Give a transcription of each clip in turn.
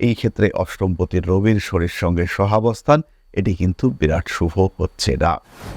এই ক্ষেত্রে অষ্টমপতির রবির শরীর সঙ্গে সহাবস্থান, এটি কিন্তু বিরাট শুভ হচ্ছে না।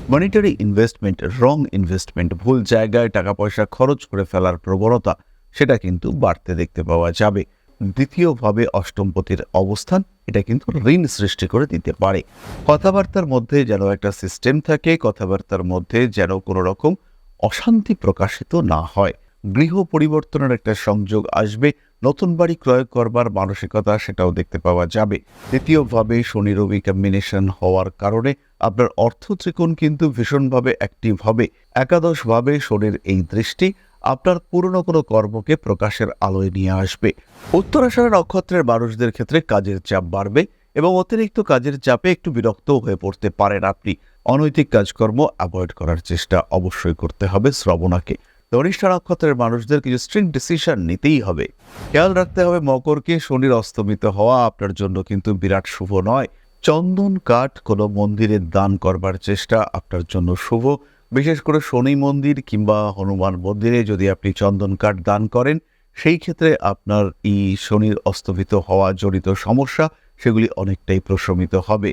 মনিটারি ইনভেস্টমেন্ট রং ইনভেস্টমেন্ট ভুল জায়গায় টাকা পয়সা খরচ করে ফেলার প্রবণতা, সেটা কিন্তু বাড়তে দেখতে পাওয়া যাবে। দ্বিতীয়ভাবে অষ্টমপতির অবস্থান, এটা কিন্তু ঋণ সৃষ্টি করে দিতে পারে। কথাবার্তার মধ্যে যেন একটা সিস্টেম থাকে, কথাবার্তার মধ্যে যেন কোনো রকম অশান্তি প্রকাশিত না হয়। গৃহ পরিবর্তনের একটা সংযোগ আসবে নতুন বাড়ি ক্রয় করবার মানসিকতা সেটাও দেখতে পাওয়া যাবে। দ্বিতীয়ভাবে শনি রবি কম্বিনেশন হওয়ার কারণে আপনার অর্থ ত্রিকোণ কিন্তু ভীষণভাবে অ্যাক্টিভ হবে। একাদশভাবে শনির এই দৃষ্টি আপনার পুরনো কোনো কর্মকে প্রকাশের আলোয় নিয়ে আসবে। উত্তরাষাঢ় নক্ষত্রের মানুষদের ক্ষেত্রে কাজের চাপ বাড়বে এবং অতিরিক্ত কাজের চাপে একটু বিরক্ত হয়ে পড়তে পারেন আপনি। অনৈতিক কাজকর্ম অ্যাভয়েড করার চেষ্টা অবশ্যই করতে হবে শ্রবণাকে। ধনিষ্ঠা নক্ষত্রের মানুষদের কিছু স্ট্রিং ডিসিশন নিতেই হবে। খেয়াল রাখতে হবে মকরকে শনির অস্তমিত হওয়া আপনার জন্য কিন্তু বিরাট শুভ নয়। চন্দন কাঠ কোনো মন্দিরে দান করবার চেষ্টা আপনার জন্য শুভ। বিশেষ করে শনি মন্দির কিংবা হনুমান মন্দিরে যদি আপনি চন্দন কাঠ দান করেন, সেই ক্ষেত্রে আপনার এই শনির অস্তমিত হওয়া জড়িত সমস্যা, সেগুলি অনেকটাই প্রশমিত হবে।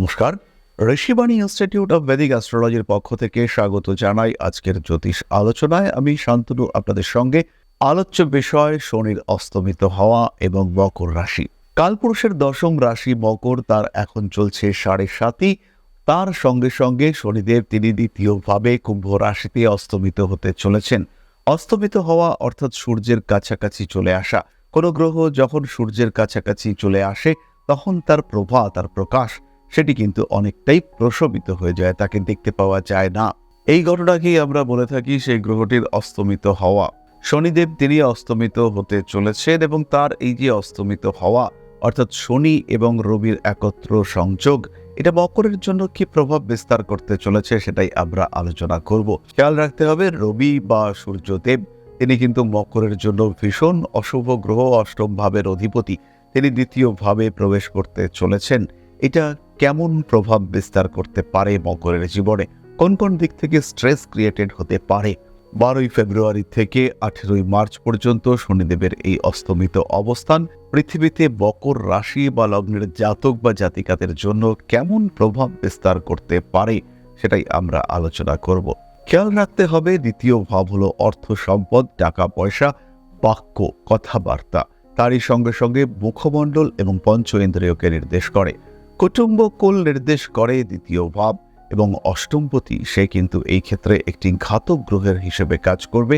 নমস্কার। ঋষিবাণী ইনস্টিটিউট অব বেদিক অ্যাস্ট্রোলজির পক্ষ থেকে স্বাগত জানাই আজকের জ্যোতিষ আলোচনায়। আমি শান্তনু, আপনাদের সঙ্গে আলোচ্য বিষয় শনির অস্তমিত হওয়া এবং মকর রাশি। কালপুরুষের দশম রাশি মকর তার এখন চলছে সাড়ে সাতই। তার সঙ্গে সঙ্গে শনিদেব তিনি দ্বিতীয়ভাবে কুম্ভ রাশিতে অস্তমিত হতে চলেছেন। অস্তমিত হওয়া অর্থাৎ সূর্যের কাছাকাছি চলে আসা। কোনো গ্রহ যখন সূর্যের কাছাকাছি চলে আসে, তখন তার প্রভা, তার প্রকাশ সেটি কিন্তু অনেকটাই প্রশমিত হয়ে যায়, তাকে দেখতে পাওয়া যায় না। এই ঘটনাকেই আমরা বলে থাকি সেই গ্রহটির অস্তমিত হওয়া। শনিদেব তিনি অস্তমিত হতে চলেছেন এবং তার এই যে অস্তমিত হওয়া, অর্থাৎ শনি এবং রবির একত্র সংযোগ, এটা মকরের জন্য কি প্রভাব বিস্তার করতে চলেছে সেটাই আমরা আলোচনা করব। খেয়াল রাখতে হবে, রবি বা সূর্যদেব, তিনি কিন্তু মকরের জন্য ভীষণ অশুভ গ্রহ, অষ্টম ভাবের অধিপতি। তিনি দ্বিতীয় ভাবে প্রবেশ করতে চলেছেন। এটা কেমন প্রভাব বিস্তার করতে পারে মকরের জীবনে? কোন কোন দিক থেকে স্ট্রেস ক্রিয়েটেড হতে পারে? বারোই ফেব্রুয়ারি থেকে আঠেরোই মার্চ পর্যন্ত শনিদেবের এই অস্তমিত অবস্থান, পৃথিবীতে বকর রাশি বা লগ্নের জাতক বা জাতিকাদের জন্য কেমন প্রভাব বিস্তার করতে পারে সেটাই আমরা আলোচনা করব। খেয়াল রাখতে হবে, দ্বিতীয় ভাব হলো অর্থ সম্পদ, টাকা পয়সা, বাক্য, কথাবার্তা। তারই সঙ্গে সঙ্গে মুখমণ্ডল এবং পঞ্চ ইন্দ্রিয়কে নির্দেশ করে। কুটুম্বকুল নির্দেশ করে দ্বিতীয় ভাব এবং অষ্টমপতি, সে কিন্তু এই ক্ষেত্রে একটি ঘাতক গ্রহের হিসেবে কাজ করবে।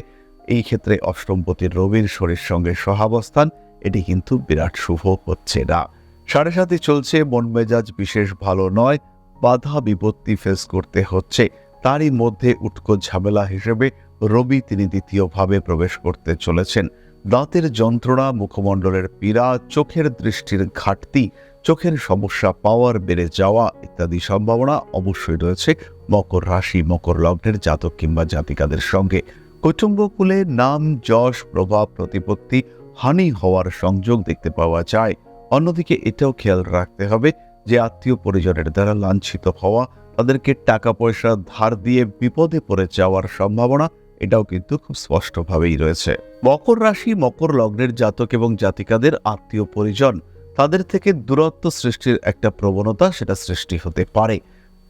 এই ক্ষেত্রে অষ্টমপতির রবির শরীর সঙ্গে সহাবস্থান, এটি কিন্তু বিরাট শুভ হচ্ছে না। সাড়ে সাথে চলছে, মন মেজাজ বিশেষ ভালো নয়, বাধা বিপত্তি ফেস করতে হচ্ছে। তারই মধ্যে উটকো ঝামেলা হিসেবে রবি তিনি দ্বিতীয়ভাবে প্রবেশ করতে চলেছেন। দাঁতের যন্ত্রণা, মুখমণ্ডলের পীড়া, চোখের দৃষ্টির ঘাটতি চোখের সমস্যা, পাওয়ার বেড়ে যাওয়া ইত্যাদি সম্ভাবনা অবশ্যই রয়েছে। মকর রাশি, মকর লগ্নের জাতক কিংবা জাতিকাদের সঙ্গে। কুটুম্বকুলে নাম, যশ, প্রভাব, প্রতিপত্তি, হানি হওয়ার সংযোগ দেখতে পাওয়া যায়। অন্যদিকে এটাও খেয়াল রাখতে হবে যে আত্মীয় পরিজনের দ্বারা লাঞ্ছিত হওয়া, তাদেরকে টাকা পয়সা ধার দিয়ে বিপদে পড়ে যাওয়ার সম্ভাবনা, এটাও কিন্তু খুব স্পষ্টভাবেই রয়েছে। মকর রাশি, মকর লগ্নের জাতক এবং জাতিকাদের আত্মীয় পরিজন তাদের থেকে দূরত্ব সৃষ্টির একটা প্রবণতা সেটা সৃষ্টি হতে পারে।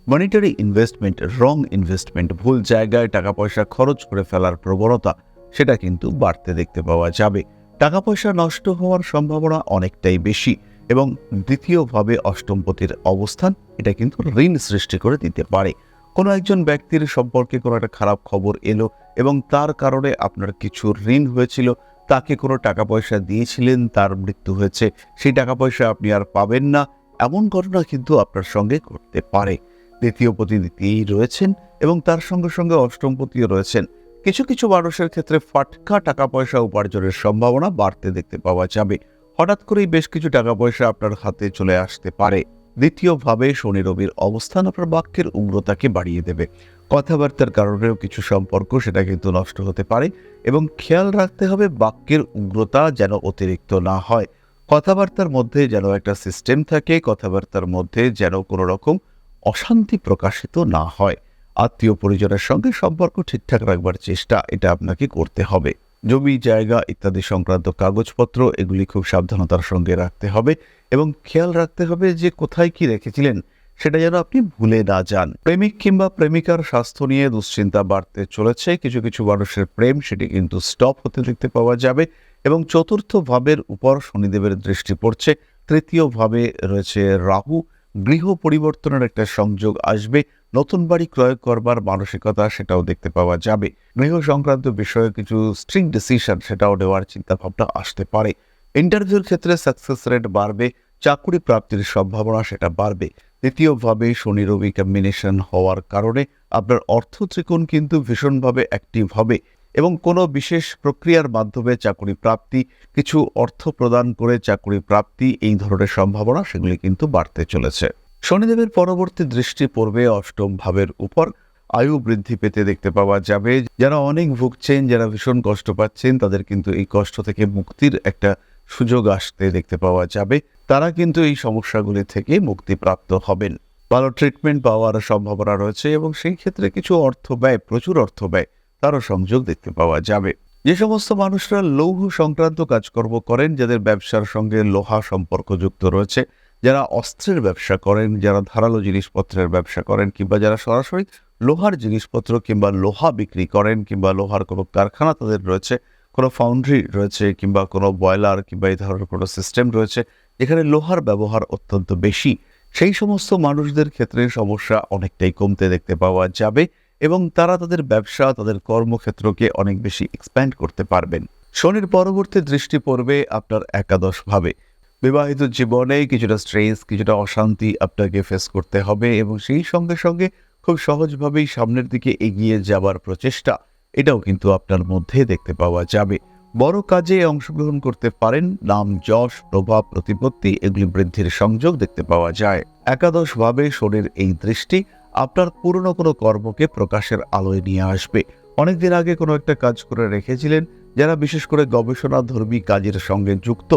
মনিটারি ইনভেস্টমেন্ট রং ইনভেস্টমেন্ট ভুল জায়গায় টাকা পয়সা খরচ করে ফেলার প্রবণতা, সেটা কিন্তু বাড়তে দেখতে পাওয়া যাবে। টাকা পয়সা নষ্ট হওয়ার সম্ভাবনা অনেকটাই বেশি এবং দ্বিতীয়ভাবে অষ্টমপতির অবস্থান, এটা কিন্তু ঋণ সৃষ্টি করে দিতে পারে। কোনো একজন ব্যক্তির সম্পর্কে কোনো একটা খারাপ খবর এলো এবং তার কারণে আপনার কিছু ঋণ হয়েছিল তাকে কোনো টাকা পয়সা দিয়েছিলেন, তার মৃত্যু হয়েছে, সেই টাকা পয়সা আপনি আর পাবেন না। এমন ঘটনা কিন্তু আপনার সঙ্গে ঘটতে পারে। দ্বিতীয় পতি দ্বিতীয়ই রয়েছেন এবং তার সঙ্গে সঙ্গে অষ্টমপতিও রয়েছেন। কিছু কিছু মানুষের ক্ষেত্রে ফাটকা টাকা পয়সা উপার্জনের সম্ভাবনা বাড়তে দেখতে পাওয়া যাবে। হঠাৎ করেই বেশ কিছু টাকা পয়সা আপনার হাতে চলে আসতে পারে। দ্বিতীয়ভাবে শনি রবির অবস্থান আপনার বাক্যের উগ্রতাকে বাড়িয়ে দেবে। কথাবার্তার কারণেও কিছু সম্পর্ক সেটা কিন্তু নষ্ট হতে পারে এবং খেয়াল রাখতে হবে বাক্যের উগ্রতা যেন অতিরিক্ত না হয়। কথাবার্তার মধ্যে যেন একটা সিস্টেম থাকে, কথাবার্তার মধ্যে যেন কোনো রকম অশান্তি প্রকাশিত না হয়। আত্মীয় পরিজনের সঙ্গে সম্পর্ক ঠিকঠাক রাখবার চেষ্টা, এটা আপনাকে করতে হবে। জমি, জায়গা ইত্যাদি সংক্রান্ত কাগজপত্র, এগুলি খুব সাবধানতার সঙ্গে রাখতে হবে এবং খেয়াল রাখতে হবে যে কোথায় কি রেখেছিলেন, সেটা যেন আপনি ভুলে না যান। প্রেমিক কিংবা প্রেমিকার স্বাস্থ্য নিয়ে দুশ্চিন্তা বাড়তে চলেছে। কিছু কিছু মানুষের প্রেম, সেটি কিন্তু স্টপ হতে দেখতে পাওয়া যাবে এবং চতুর্থ ভাবের উপর শনিদেবের দৃষ্টি পড়ছে। তৃতীয় ভাবে রয়েছে রাহু। গৃহ পরিবর্তনের একটা সংযোগ আসবে। নতুন বাড়ি ক্রয় করবার মানসিকতা সেটাও দেখতে পাওয়া যাবে। গৃহ সংক্রান্ত বিষয়ে কিছু স্ট্রিং ডিসিশন সেটাও নেওয়ার চিন্তাভাবনা আসতে পারে। ইন্টারভিউর ক্ষেত্রে সাকসেস রেট বাড়বে, চাকরি প্রাপ্তির সম্ভাবনা সেটা বাড়বে। দ্বিতীয়ভাবে শনি রবি কম্বিনেশন হওয়ার কারণে আপনার অর্থ ত্রিকোণ কিন্তু ভীষণভাবে অ্যাক্টিভ হবে এবং কোনো বিশেষ প্রক্রিয়ার মাধ্যমে চাকরি প্রাপ্তি, কিছু অর্থ প্রদান করে চাকরি প্রাপ্তি, এই ধরনের সম্ভাবনা সেগুলি কিন্তু বাড়তে চলেছে। শনিদেবের পরবর্তী দৃষ্টি পড়বে অষ্টম ভাবের উপর। আয়ু বৃদ্ধি পেতে দেখতে পাওয়া যাবে। যারা অনেক ভুগছেন, যারা ভীষণ কষ্ট পাচ্ছেন, তাদের কিন্তু এই কষ্ট থেকে মুক্তির একটা সুযোগ আসতে দেখতে পাওয়া যাবে। তারা কিন্তু এই সমস্যাগুলি থেকে মুক্তিপ্রাপ্ত হবেন। ভালো ট্রিটমেন্ট পাওয়ার সম্ভাবনা রয়েছে এবং সেই ক্ষেত্রে কিছু অর্থ ব্যয়, প্রচুর অর্থ ব্যয় তারও সংযোগ দেখতে পাওয়া যাবে। যে সমস্ত মানুষরা লৌহ সংক্রান্ত কাজকর্ম করেন, যাদের ব্যবসার সঙ্গে লোহা সম্পর্কযুক্ত রয়েছে যারা অস্ত্রের ব্যবসা করেন, যারা ধারালো জিনিসপত্রের ব্যবসা করেন, কিংবা যারা সরাসরি লোহার জিনিসপত্র কিংবা লোহা বিক্রি করেন, কিংবা লোহার কোনো কারখানা তাদের রয়েছে, কোনো ফাউন্ড্রি রয়েছে, কিংবা কোনো বয়লার কিংবা এই ধরনের কোনো সিস্টেম রয়েছে, যেখানে লোহার ব্যবহার অত্যন্ত বেশি। সেই সমস্ত মানুষদের ক্ষেত্রে সমস্যা অনেকটাই কমতে দেখতে পাওয়া যাবে এবং তারা তাদের ব্যবসা, তাদের কর্মক্ষেত্রকে অনেক বেশি এক্সপ্যান্ড করতে পারবেন। শনির পরবর্তী দৃষ্টি পড়বে আপনার একাদশ ভাবে। বিবাহিত জীবনে কিছুটা স্ট্রেস কিছুটা অশান্তি আপনাকে ফেস করতে হবে এবং সেই সঙ্গে সঙ্গে খুব সহজভাবেই সামনের দিকে এগিয়ে যাবার প্রচেষ্টা, এটাও কিন্তু আপনার মধ্যে দেখতে পাওয়া যাবে। বড় কাজে অংশগ্রহণ করতে পারেন, নাম, যশ, প্রভাব, প্রতিপত্তি, এগুলি বৃদ্ধির সংযোগ দেখতে পাওয়া যায়। একাদশ ভাবে শনির এই দৃষ্টি আপনার পুরনো কোনো কর্মকে প্রকাশের আলোয় নিয়ে আসবে। অনেকদিন আগে কোনো একটা কাজ করে রেখেছিলেন, যারা বিশেষ করে গবেষণা ধর্মী কাজের সঙ্গে যুক্ত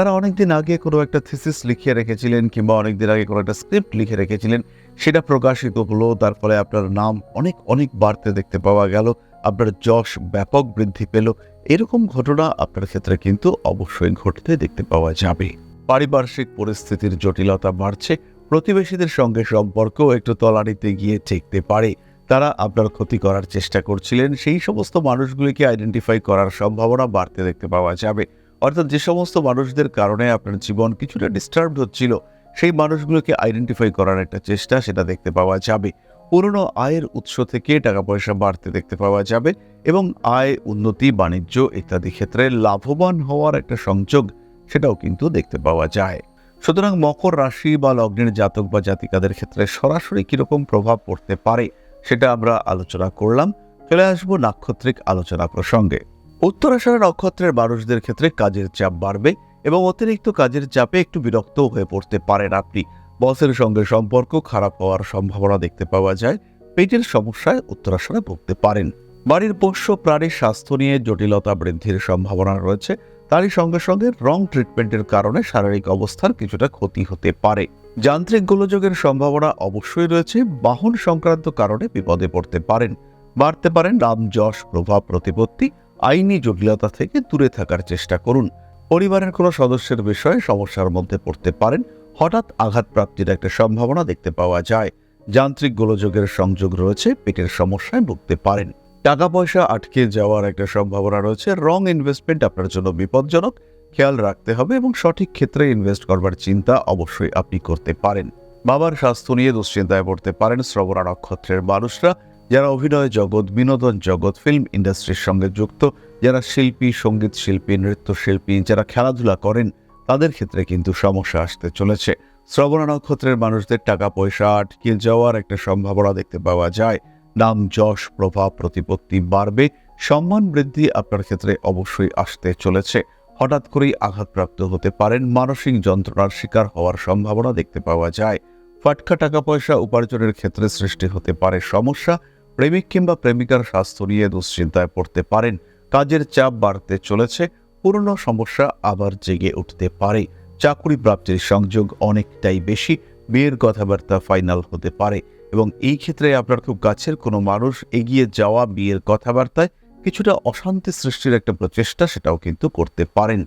তারা অনেকদিন আগে কোনো একটা থিসিস লিখিয়ে রেখেছিলেন কিংবা অনেকদিন আগে কোনো একটা স্ক্রিপ্ট লিখে রেখেছিলেন। সেটা প্রকাশিত হলো, তার ফলে আপনার নাম অনেক অনেক বাড়তে দেখতে পাওয়া গেল, আপনার যশ ব্যাপক বৃদ্ধি পেল। এরকম ঘটনা আপনার ক্ষেত্রে কিন্তু অবশ্যই ঘটতে দেখতে পাওয়া যাবে। পারিপার্শ্বিক পরিস্থিতির জটিলতা বাড়ছে, প্রতিবেশীদের সঙ্গে সম্পর্ক একটু তলানিতে গিয়ে ঠেকতে পারে। তারা আপনার ক্ষতি করার চেষ্টা করছিলেন, সেই সমস্ত মানুষগুলিকে আইডেন্টিফাই করার সম্ভাবনা বাড়তে দেখতে পাওয়া যাবে। অর্থাৎ যে সমস্ত মানুষদের কারণে আপনার জীবন কিছুটা ডিস্টার্ব হচ্ছিল, সেই মানুষগুলোকে আইডেন্টিফাই করার একটা চেষ্টা সেটা দেখতে পাওয়া যাবে। পুরনো আয়ের উৎস থেকে টাকা পয়সা বাড়তে দেখতে পাওয়া যাবে এবং আয়, উন্নতি, বাণিজ্য ইত্যাদি ক্ষেত্রে লাভবান হওয়ার একটা সংযোগ সেটাও কিন্তু দেখতে পাওয়া যায়। সুতরাং মকর রাশি বা লগ্নের জাতক বা জাতিকাদের ক্ষেত্রে সরাসরি কীরকম প্রভাব পড়তে পারে সেটা আমরা আলোচনা করলাম। চলে আসব নাক্ষত্রিক আলোচনা প্রসঙ্গে। উত্তরাষাঢ় নক্ষত্রের মানুষদের ক্ষেত্রে কাজের চাপ বাড়বে এবং অতিরিক্ত কাজের চাপে একটু বিরক্ত হয়ে পড়তে পারেন আপনি। বসের সঙ্গে সম্পর্ক খারাপ হওয়ার সম্ভাবনা দেখতে পাওয়া যায়। পেটের সমস্যায় উত্তরাষাঢ়ে ভুগতে পারেন। বাড়ির পোষ্য প্রাণীর স্বাস্থ্য নিয়ে জটিলতা বৃদ্ধির সম্ভাবনা রয়েছে। তারই সঙ্গে সঙ্গে রং ট্রিটমেন্টের কারণে শারীরিক অবস্থার কিছুটা ক্ষতি হতে পারে। যান্ত্রিক গোলযোগের সম্ভাবনা অবশ্যই রয়েছে। বাহন সংক্রান্ত কারণে বিপদে পড়তে পারেন। বাড়তে পারেন নাম যশ প্রভাব, প্রতিপত্তি আইনি জটিলতা থেকে দূরে থাকার চেষ্টা করুন। পরিবারের কোনো সদস্যের বিষয়ে সমস্যার মধ্যে পড়তে পারেন। হঠাৎ আঘাত প্রাপ্তির একটা সম্ভাবনা দেখতে পাওয়া যায়। যান্ত্রিক গোলযোগের সংযোগ রয়েছে, পেটের সমস্যায় ভুগতে পারেন। টাকা পয়সা আটকে যাওয়ার একটা সম্ভাবনা রয়েছে। রং ইনভেস্টমেন্ট আপনার জন্য বিপজ্জনক। খেয়াল রাখতে হবে এবং সঠিক ক্ষেত্রে ইনভেস্ট করবার চিন্তা অবশ্যই আপনি করতে পারেন। বাবার স্বাস্থ্য নিয়ে দুশ্চিন্তায় পড়তে পারেন। শ্রবণা নক্ষত্রের মানুষরা যারা অভিনয় জগৎ, বিনোদন জগৎ ফিল্ম ইন্ডাস্ট্রির সঙ্গে যুক্ত, যারা শিল্পী, সংগীত শিল্পী, নৃত্যশিল্পী, যারা খেলাধুলা করেন, তাদের ক্ষেত্রে কিন্তু সমস্যা আসতে চলেছে। শ্রবণা নক্ষত্রের মানুষদের টাকা পয়সা আটকে যাওয়ার একটা সম্ভাবনা দেখতে পাওয়া যায়। নাম, যশ, প্রভাব, প্রতিপত্তি বাড়বে। সম্মান বৃদ্ধি আপনার ক্ষেত্রে অবশ্যই আসতে চলেছে। হঠাৎ করেই আঘাতপ্রাপ্ত হতে পারেন, মানসিক যন্ত্রণার শিকার হওয়ার সম্ভাবনা দেখতে পাওয়া যায়। ফাটকা টাকা পয়সা উপার্জনের ক্ষেত্রে সৃষ্টি হতে পারে সমস্যা প্রেমিক কিংবা প্রেমিকার স্বাস্থ্য নিয়ে দুশ্চিন্তায় পড়তে পারেন। কাজের চাপ বাড়তে চলেছে, পুরনো সমস্যা আবার জেগে উঠতে পারে। চাকরি প্রাপ্তির সংযোগ অনেকটাই বেশি, বিয়ের কথাবার্তা ফাইনাল হতে পারে। এবং এই ক্ষেত্রে আপনার খুব কাছের কোনো মানুষ এগিয়ে যাওয়া বিয়ের কথাবার্তায় কিছুটা অশান্তি সৃষ্টির একটা প্রচেষ্টা সেটাও কিন্তু করতে পারেন।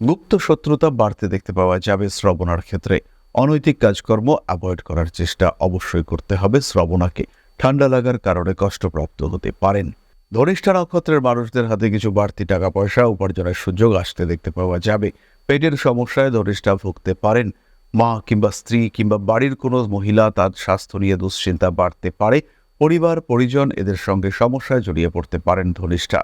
গুপ্ত শত্রুতা বাড়তে দেখতে পাওয়া যাবে শ্রবণার ক্ষেত্রে। অনৈতিক কাজকর্ম অ্যাভয়েড করার চেষ্টা অবশ্যই করতে হবে শ্রবণাকে। ঠান্ডা লাগার কারণে কষ্টপ্রাপ্ত হতে পারেন। ধনিষ্ঠা নক্ষত্রের মানুষদের হাতে কিছু বাড়তি টাকা পয়সা উপার্জনের সুযোগ আসতে দেখতে পাওয়া যাবে। পেটের সমস্যায় ধনিষ্ঠা ভুগতে পারেন। মা কিংবা স্ত্রী কিংবা বাড়ির কোনো মহিলা তার স্বাস্থ্য নিয়ে দুশ্চিন্তা বাড়তে পারে। পরিবার, পরিজন এদের সঙ্গে সমস্যায় জড়িয়ে পড়তে পারেন ধনিষ্ঠা।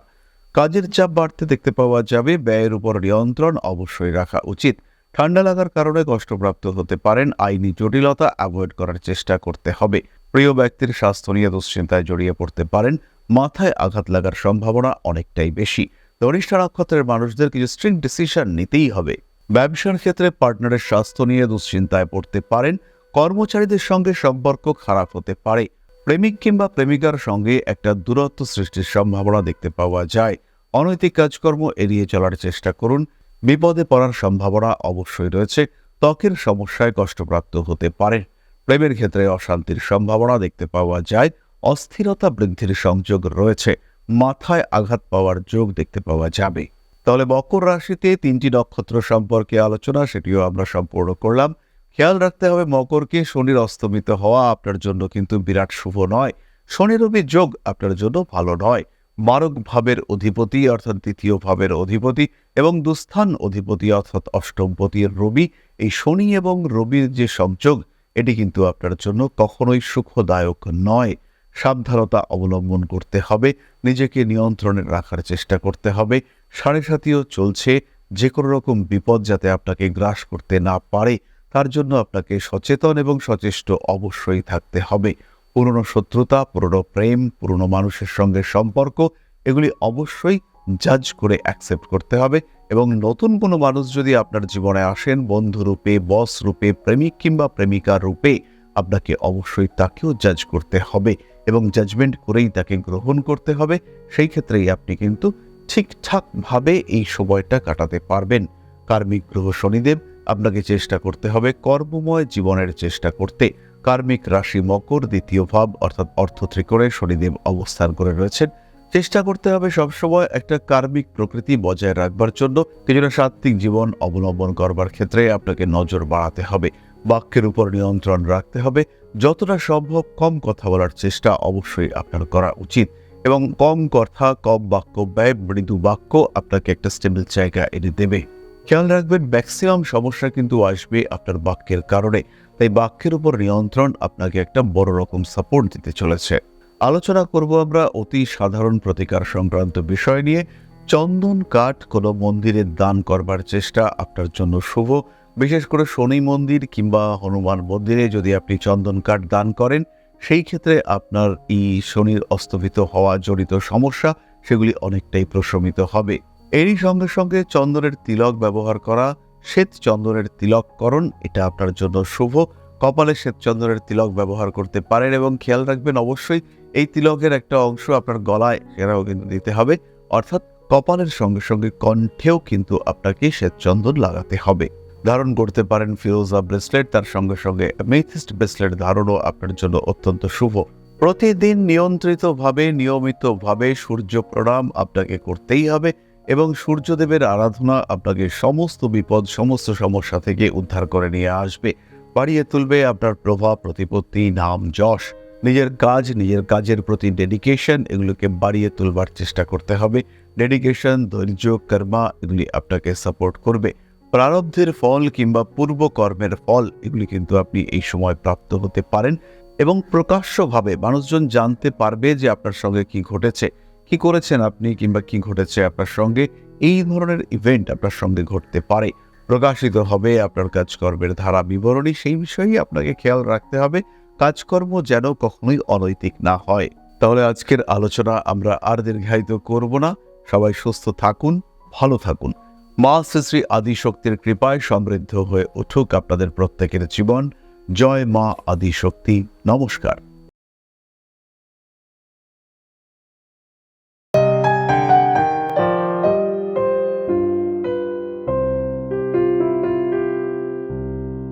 কাজের চাপ বাড়তে দেখতে পাওয়া যাবে। ব্যয়ের উপর নিয়ন্ত্রণ অবশ্যই রাখা উচিত। ঠান্ডা লাগার কারণে কষ্টপ্রাপ্ত হতে পারেন। আইনি জটিলতা অ্যাভয়েড করার চেষ্টা করতে হবে। প্রিয় ব্যক্তির স্বাস্থ্য নিয়ে দুশ্চিন্তায় জড়িয়ে পড়তে পারেন, মাথায় আঘাত লাগার সম্ভাবনা অনেকটাই বেশি। ধনিষ্ঠা নক্ষত্রের মানুষদের কিছু স্ট্রিক্ট ডিসিশন নিতেই হবে। ব্যবসার ক্ষেত্রে পার্টনারের স্বাস্থ্য নিয়ে দুশ্চিন্তায় পড়তে পারেন, কর্মচারীদের সঙ্গে সম্পর্ক খারাপ হতে পারে। প্রেমিক কিংবা প্রেমিকার সঙ্গে একটা দূরত্ব সৃষ্টির সম্ভাবনা দেখতে পাওয়া যায়। অনৈতিক কাজকর্ম এড়িয়ে চলার চেষ্টা করুন। বিপদে পড়ার সম্ভাবনা অবশ্যই রয়েছে। ত্বকের সমস্যায় কষ্টপ্রাপ্ত হতে পারে প্রেমের ক্ষেত্রে অশান্তির সম্ভাবনা দেখতে পাওয়া যায়, অস্থিরতা বৃদ্ধির সংযোগ রয়েছে, মাথায় আঘাত পাওয়ার যোগ দেখতে পাওয়া যাবে। তাহলে মকর রাশিতে তিনটি নক্ষত্র সম্পর্কে আলোচনা, সেটিও আমরা সম্পূর্ণ করলাম। খেয়াল রাখতে হবে, মকরকে শনির অস্তমিত হওয়া আপনার জন্য কিন্তু বিরাট শুভ নয়। শনি রবি যোগ আপনার জন্য ভালো নয়। মারক ভাবের অধিপতি অর্থাৎ দ্বিতীয় ভাবের অধিপতি এবং দুস্থান অধিপতি অর্থাৎ অষ্টমপতির রবি, এই শনি এবং রবির যে সংযোগ এটি কিন্তু আপনার জন্য কখনোই সুখদায়ক নয়। সাবধানতা অবলম্বন করতে হবে, নিজেকে নিয়ন্ত্রণে রাখার চেষ্টা করতে হবে। সাড়ে সাথীও চলছে যে কোনো রকম বিপদ যাতে আপনাকে গ্রাস করতে না পারে, তার জন্য আপনাকে সচেতন এবং সচেষ্ট অবশ্যই থাকতে হবে। পুরনো শত্রুতা, পুরনো প্রেম, পুরনো মানুষের সঙ্গে সম্পর্ক, এগুলি অবশ্যই জাজ করে অ্যাকসেপ্ট করতে হবে এবং নতুন কোনো মানুষ যদি আপনার জীবনে আসেন, বন্ধু রূপে বস রূপে, প্রেমিক কিংবা প্রেমিকা রূপে, আপনাকে অবশ্যই তাকেও জাজ করতে হবে এবং জাজমেন্ট করেই তাকে গ্রহণ করতে হবে। সেই ক্ষেত্রেই আপনি কিন্তু ঠিকঠাকভাবে এই সময়টা কাটাতে পারবেন। কার্মিক গ্রহ শনিদেব, আপনাকে চেষ্টা করতে হবে কর্মময় জীবনের চেষ্টা করতে। কার্মিক রাশি মকর দ্বিতীয় ভাব, অর্থাৎ অর্থ ত্রিকোণে শনিদেব অবস্থান করে রয়েছেন। চেষ্টা করতে হবে সবসময় একটা কার্মিক প্রকৃতি বজায় রাখবার জন্য। কিছুটা সাত্ত্বিক জীবন অবলম্বন করবার ক্ষেত্রে আপনাকে নজর বাড়াতে হবে, বাক্যের উপর নিয়ন্ত্রণ রাখতে হবে। যতটা সম্ভব কম কথা বলার চেষ্টা অবশ্যই আপনার করা উচিত এবং কম কথা, কম বাক্য ব্যয় মৃদু বাক্য আপনাকে একটা স্টেবল জায়গা এনে দেবে। খেয়াল রাখবেন ম্যাক্সিমাম সমস্যা কিন্তু আসবে আপনার বাক্যের কারণে। তাই বাক্যের উপর নিয়ন্ত্রণ আপনাকে একটা বড় রকম সাপোর্ট দিতে চলেছে। আলোচনা করব আমরা অতি সাধারণ প্রতিকার সংক্রান্ত বিষয় নিয়ে। চন্দন কাঠ কোনো মন্দিরে দান করবার চেষ্টা আপনার জন্য শুভ। বিশেষ করে শনি মন্দির কিংবা হনুমান মন্দিরে যদি আপনি চন্দন কাঠ দান করেন, সেই ক্ষেত্রে আপনার এই শনির অস্তমিত হওয়া জড়িত সমস্যা, সেগুলি অনেকটাই প্রশমিত হবে। এরই সঙ্গে সঙ্গে চন্দনের তিলক ব্যবহার করা, শ্বেত চন্দনের তিলককরণ এটা আপনার জন্য শুভ। কপালে শ্বেত চন্দনের তিলক ব্যবহার করতে পারেন এবং খেয়াল রাখবেন অবশ্যই এই তিলকের একটা অংশ আপনার গলায় সেটাও কিন্তু দিতে হবে। অর্থাৎ কপালের সঙ্গে সঙ্গে কণ্ঠেও কিন্তু আপনাকে শ্বেত চন্দন লাগাতে হবে। ধারণ করতে পারেন ফিরোজা ব্রেসলেট, তার সঙ্গে সঙ্গে মেথিস্ট ব্রেসলেট ধারণও আপনার জন্য অত্যন্ত শুভ। প্রতিদিন নিয়ন্ত্রিতভাবে, নিয়মিতভাবে সূর্য প্রণাম আপনাকে করতেই হবে এবং সূর্যদেবের আরাধনা আপনাকে সমস্ত বিপদ, সমস্ত সমস্যা থেকে উদ্ধার করে নিয়ে আসবে। বাড়িয়ে তুলবে আপনার প্রভাব প্রতিপত্তি, নাম, যশ। নিজের কাজ, নিজের কাজের প্রতি ডেডিকেশন এগুলোকে বাড়িয়ে তুলবার চেষ্টা করতে হবে। ডেডিকেশন ধৈর্য, কর্মা এগুলি আপনাকে সাপোর্ট করবে। প্রারব্ধের ফল কিংবা পূর্ব কর্মের ফল এগুলি কিন্তু আপনি এই সময় প্রাপ্ত হতে পারেন এবং প্রকাশ্যভাবে মানুষজন জানতে পারবে যে আপনার সঙ্গে কি ঘটেছে, কি করেছেন আপনি কিংবা কি ঘটেছে আপনার সঙ্গে। এই ধরনের ইভেন্ট আপনার সঙ্গে ঘটতে পারে। প্রকাশিত হবে আপনার কাজকর্মের ধারা বিবরণী। সেই বিষয়েই আপনাকে খেয়াল রাখতে হবে, কাজকর্ম যেন কখনোই অনৈতিক না হয়। তাহলে আজকের আলোচনা আমরা আর দীর্ঘায়িত করব না। সবাই সুস্থ থাকুন, ভালো থাকুন। মা শ্রী আদিশক্তির কৃপায় সমৃদ্ধ হয়ে উঠুক আপনাদের প্রত্যেকের জীবন। জয় মা আদিশক্তি। নমস্কার।